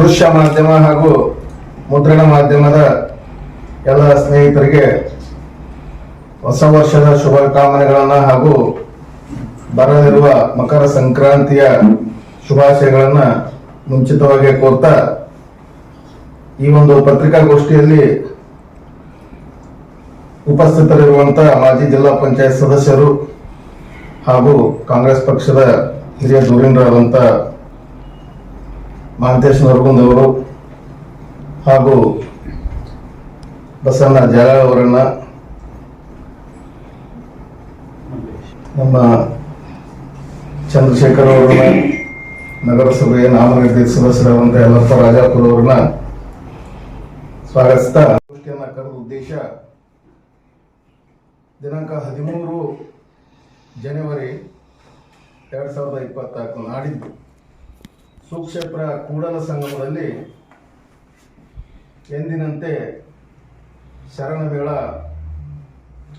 ದೃಶ್ಯ ಮಾಧ್ಯಮ ಹಾಗೂ ಮುದ್ರಣ ಮಾಧ್ಯಮದ ಎಲ್ಲ ಸ್ನೇಹಿತರಿಗೆ ಹೊಸ ವರ್ಷದ ಶುಭಕಾಮನೆಗಳನ್ನ ಹಾಗೂ ಬರಲಿರುವ ಮಕರ ಸಂಕ್ರಾಂತಿಯ ಶುಭಾಶಯಗಳನ್ನ ಮುಂಚಿತವಾಗಿ ಕೋರ್ತಾ ಈ ಒಂದು ಪತ್ರಿಕಾಗೋಷ್ಠಿಯಲ್ಲಿ ಉಪಸ್ಥಿತರಿರುವಂತಹ ಮಾಜಿ ಜಿಲ್ಲಾ ಪಂಚಾಯತ್ ಸದಸ್ಯರು ಹಾಗೂ ಕಾಂಗ್ರೆಸ್ ಪಕ್ಷದ ಹಿರಿಯ ಧುರೀಣರಾದಂಥ ಮಹಾಂತೇಶ್ ನರಗುಂದವರು ಹಾಗೂ ಬಸವಣ್ಣ ಜಾಳ ಅವರನ್ನ ನಮ್ಮ ಚಂದ್ರಶೇಖರ್ ಅವರನ್ನ ನಗರಸಭೆಯ ನಾಮನಿರ್ದೇಶ ಸದಸ್ಯರಾದಂಥ ಯಲ್ಲಪ್ಪ ರಾಜಾಪುರ ಅವರನ್ನ ಸ್ವಾಗತಿಸ್ತಾ ಗೋಷ್ಠಿಯನ್ನ ಕರೆದ ಉದ್ದೇಶ ದಿನಾಂಕ ಹದಿಮೂರು ಜನವರಿ ಎರಡು ಸಾವಿರದ ಇಪ್ಪತ್ನಾಲ್ಕು ನಾಡಿದ್ದು ಸುಕ್ಷೇತ್ರ ಕೂಡಲ ಸಂಗಮದಲ್ಲಿ ಎಂದಿನಂತೆ ಶರಣ ಮೇಳ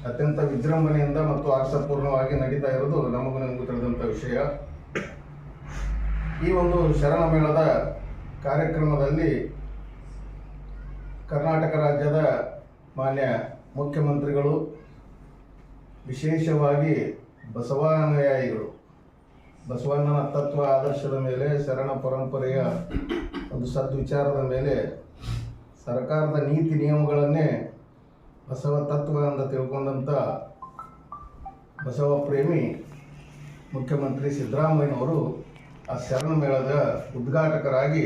ಅತ್ಯಂತ ವಿಜೃಂಭಣೆಯಿಂದ ಮತ್ತು ಆರ್ಷಪೂರ್ಣವಾಗಿ ನಡೀತಾ ಇರೋದು ನಮಗೂ ನಮಗೂ ತಿಳಿದಂಥ ವಿಷಯ. ಈ ಒಂದು ಶರಣಮೇಳದ ಕಾರ್ಯಕ್ರಮದಲ್ಲಿ ಕರ್ನಾಟಕ ರಾಜ್ಯದ ಮಾನ್ಯ ಮುಖ್ಯಮಂತ್ರಿಗಳು, ವಿಶೇಷವಾಗಿ ಬಸವಾನುಯಾಯಿಗಳು ಬಸವಣ್ಣನ ತತ್ವ ಆದರ್ಶದ ಮೇಲೆ ಶರಣ ಪರಂಪರೆಯ ಒಂದು ಸದ್ವಿಚಾರದ ಮೇಲೆ ಸರ್ಕಾರದ ನೀತಿ ನಿಯಮಗಳನ್ನೇ ಬಸವ ತತ್ವ ಅಂತ ತಿಳ್ಕೊಂಡಂಥ ಬಸವ ಪ್ರೇಮಿ ಮುಖ್ಯಮಂತ್ರಿ ಸಿದ್ದರಾಮಯ್ಯನವರು ಆ ಶರಣ ಮೇಳದ ಉದ್ಘಾಟಕರಾಗಿ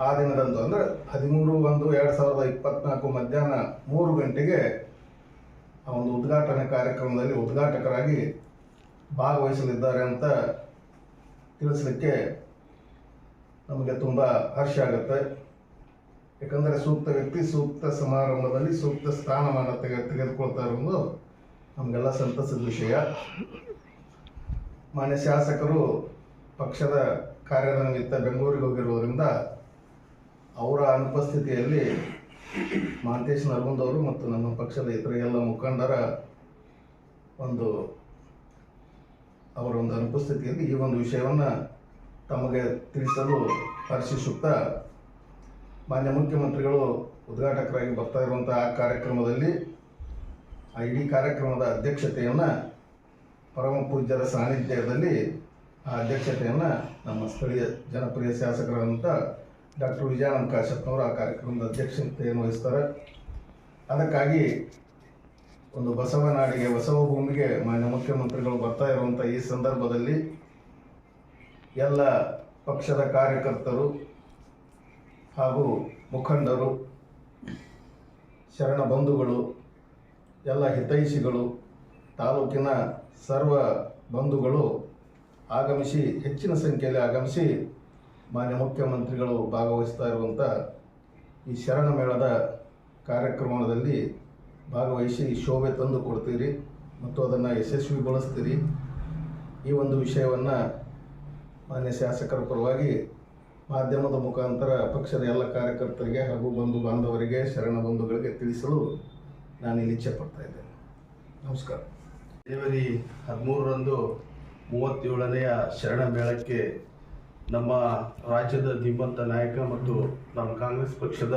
ಆ ದಿನದಂದು ಅಂದರೆ ಹದಿಮೂರು ಒಂದು ಎರಡು ಸಾವಿರದ ಇಪ್ಪತ್ನಾಲ್ಕು ಮಧ್ಯಾಹ್ನ ಮೂರು ಗಂಟೆಗೆ ಆ ಒಂದು ಉದ್ಘಾಟನೆ ಕಾರ್ಯಕ್ರಮದಲ್ಲಿ ಉದ್ಘಾಟಕರಾಗಿ ಭಾಗವಹಿಸಲಿದ್ದಾರೆ ಅಂತ ತಿಳಿಸಲಿಕ್ಕೆ ನಮಗೆ ತುಂಬ ಹರ್ಷ ಆಗುತ್ತೆ. ಯಾಕಂದರೆ ಸೂಕ್ತ ವ್ಯಕ್ತಿ ಸೂಕ್ತ ಸಮಾರಂಭದಲ್ಲಿ ಸೂಕ್ತ ಸ್ಥಾನಮಾನ ತೆಗೆ ತೆಗೆದುಕೊಳ್ತಾ ಇರೋದು ನಮಗೆಲ್ಲ ಸಂತಸದ ವಿಷಯ. ಮಾನ್ಯ ಶಾಸಕರು ಪಕ್ಷದ ಕಾರ್ಯದ ನಿಮಿತ್ತ ಬೆಂಗಳೂರಿಗೆ ಹೋಗಿರುವುದರಿಂದ ಅವರ ಅನುಪಸ್ಥಿತಿಯಲ್ಲಿ ಮಹಾಂತೇಶ್ ನರಗುಂದ್ ಅವರು ಮತ್ತು ನಮ್ಮ ಪಕ್ಷದ ಇತರ ಎಲ್ಲ ಮುಖಂಡರ ಒಂದು ಅವರ ಒಂದು ಅನುಪಸ್ಥಿತಿಯಲ್ಲಿ ಈ ಒಂದು ವಿಷಯವನ್ನು ತಮಗೆ ತಿಳಿಸಲು ಹರ್ಷಿಸುತ್ತಾ ಮಾನ್ಯ ಮುಖ್ಯಮಂತ್ರಿಗಳು ಉದ್ಘಾಟಕರಾಗಿ ಬರ್ತಾ ಇರುವಂಥ ಆ ಕಾರ್ಯಕ್ರಮದಲ್ಲಿ ಆ ಇಡೀ ಕಾರ್ಯಕ್ರಮದ ಅಧ್ಯಕ್ಷತೆಯನ್ನು ಪರಮ ಪೂಜ್ಯರ ಸಾನ್ನಿಧ್ಯದಲ್ಲಿ ಆ ಅಧ್ಯಕ್ಷತೆಯನ್ನು ನಮ್ಮ ಸ್ಥಳೀಯ ಜನಪ್ರಿಯ ಶಾಸಕರಾದಂಥ ಡಾಕ್ಟರ್ ವಿಜಯಾನಂದ ಕಾಶಪ್ಪನವರು ಆ ಕಾರ್ಯಕ್ರಮದ ಅಧ್ಯಕ್ಷತೆಯನ್ನು ವಹಿಸ್ತಾರೆ. ಅದಕ್ಕಾಗಿ ಒಂದು ಬಸವ ನಾಡಿಗೆ, ಬಸವ ಭೂಮಿಗೆ ಮಾನ್ಯ ಮುಖ್ಯಮಂತ್ರಿಗಳು ಬರ್ತಾ ಇರುವಂಥ ಈ ಸಂದರ್ಭದಲ್ಲಿ ಎಲ್ಲ ಪಕ್ಷದ ಕಾರ್ಯಕರ್ತರು ಹಾಗೂ ಮುಖಂಡರು, ಶರಣ ಬಂಧುಗಳು, ಎಲ್ಲ ಹಿತೈಷಿಗಳು, ತಾಲೂಕಿನ ಸರ್ವ ಬಂಧುಗಳು ಆಗಮಿಸಿ, ಹೆಚ್ಚಿನ ಸಂಖ್ಯೆಯಲ್ಲಿ ಆಗಮಿಸಿ ಮಾನ್ಯ ಮುಖ್ಯಮಂತ್ರಿಗಳು ಭಾಗವಹಿಸ್ತಾ ಇರುವಂಥ ಈ ಶರಣ ಮೇಳದ ಕಾರ್ಯಕ್ರಮದಲ್ಲಿ ಭಾಗವಹಿಸಿ ಶೋಭೆ ತಂದು ಕೊಡ್ತೀರಿ ಮತ್ತು ಅದನ್ನು ಯಶಸ್ವಿಗೊಳಿಸ್ತೀರಿ ಈ ಒಂದು ವಿಷಯವನ್ನು ಮಾನ್ಯ ಶಾಸಕರ ಪರವಾಗಿ ಮಾಧ್ಯಮದ ಮುಖಾಂತರ ಪಕ್ಷದ ಎಲ್ಲ ಕಾರ್ಯಕರ್ತರಿಗೆ ಹಾಗೂ ಬಂಧು ಬಾಂಧವರಿಗೆ, ಶರಣ ಬಂಧುಗಳಿಗೆ ತಿಳಿಸಲು ನಾನು ಇಲ್ಲಿ ಇಚ್ಛೆ ಪಡ್ತಾ ಇದ್ದೇನೆ. ನಮಸ್ಕಾರ. ಜನವರಿ ಹದಿಮೂರರಂದು ಮೂವತ್ತೇಳನೆಯ ಶರಣ ಮೇಳಕ್ಕೆ ನಮ್ಮ ರಾಜ್ಯದ ಧೀಮಂತ ನಾಯಕ ಮತ್ತು ನಮ್ಮ ಕಾಂಗ್ರೆಸ್ ಪಕ್ಷದ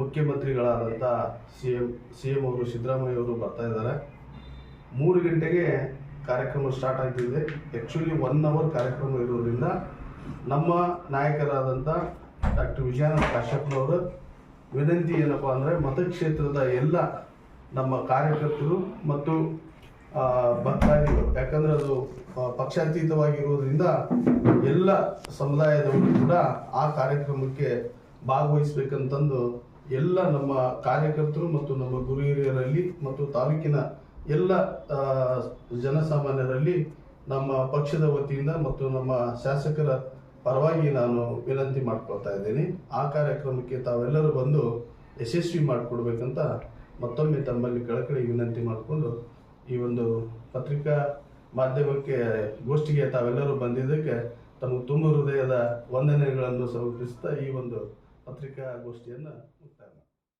ಮುಖ್ಯಮಂತ್ರಿಗಳಾದಂಥ ಸಿ ಎಂ ಸಿ ಎಂ ಅವರು ಸಿದ್ದರಾಮಯ್ಯ ಅವರು ಬರ್ತಾ ಇದ್ದಾರೆ. ಮೂರು ಗಂಟೆಗೆ ಕಾರ್ಯಕ್ರಮ ಸ್ಟಾರ್ಟ್ ಆಗ್ತಿದೆ. ಆ್ಯಕ್ಚುಲಿ ಒನ್ ಅವರ್ ಕಾರ್ಯಕ್ರಮ ಇರೋದ್ರಿಂದ ನಮ್ಮ ನಾಯಕರಾದಂಥ ಡಾಕ್ಟರ್ ವಿಜಯಾನಂದ ಕಾಶ್ಯಪ್ನವರು ವಿನಂತಿ ಏನಪ್ಪ ಅಂದರೆ ಮತಕ್ಷೇತ್ರದ ಎಲ್ಲ ನಮ್ಮ ಕಾರ್ಯಕರ್ತರು ಮತ್ತು ಭಕ್ತಾದಿಗಳು, ಯಾಕಂದರೆ ಅದು ಪಕ್ಷಾತೀತವಾಗಿರೋದ್ರಿಂದ ಎಲ್ಲ ಸಮುದಾಯದವರು ಕೂಡ ಆ ಕಾರ್ಯಕ್ರಮಕ್ಕೆ ಭಾಗವಹಿಸ್ಬೇಕಂತಂದು ಎಲ್ಲ ನಮ್ಮ ಕಾರ್ಯಕರ್ತರು ಮತ್ತು ನಮ್ಮ ಗುರು ಹಿರಿಯರಲ್ಲಿ ಮತ್ತು ತಾಲೂಕಿನ ಎಲ್ಲ ಜನಸಾಮಾನ್ಯರಲ್ಲಿ ನಮ್ಮ ಪಕ್ಷದ ವತಿಯಿಂದ ಮತ್ತು ನಮ್ಮ ಶಾಸಕರ ಪರವಾಗಿ ನಾನು ವಿನಂತಿ ಮಾಡ್ಕೊಳ್ತಾ ಇದ್ದೀನಿ. ಆ ಕಾರ್ಯಕ್ರಮಕ್ಕೆ ತಾವೆಲ್ಲರೂ ಬಂದು ಯಶಸ್ವಿ ಮಾಡಿಕೊಡ್ಬೇಕಂತ ಮತ್ತೊಮ್ಮೆ ತಮ್ಮಲ್ಲಿ ಕಳಕಳಿ ವಿನಂತಿ ಮಾಡಿಕೊಂಡು ಈ ಒಂದು ಪತ್ರಿಕಾ ಮಾಧ್ಯಮಕ್ಕೆ, ಗೋಷ್ಠಿಗೆ ತಾವೆಲ್ಲರೂ ಬಂದಿದ್ದಕ್ಕೆ ತಮ್ಮ ತುಂಬ ಹೃದಯದ ವಂದನೆಗಳನ್ನು ಸಮರ್ಪಿಸ್ತಾ ಈ ಒಂದು ಪತ್ರಿಕಾ ಗೋಷ್ಠಿಯನ್ನು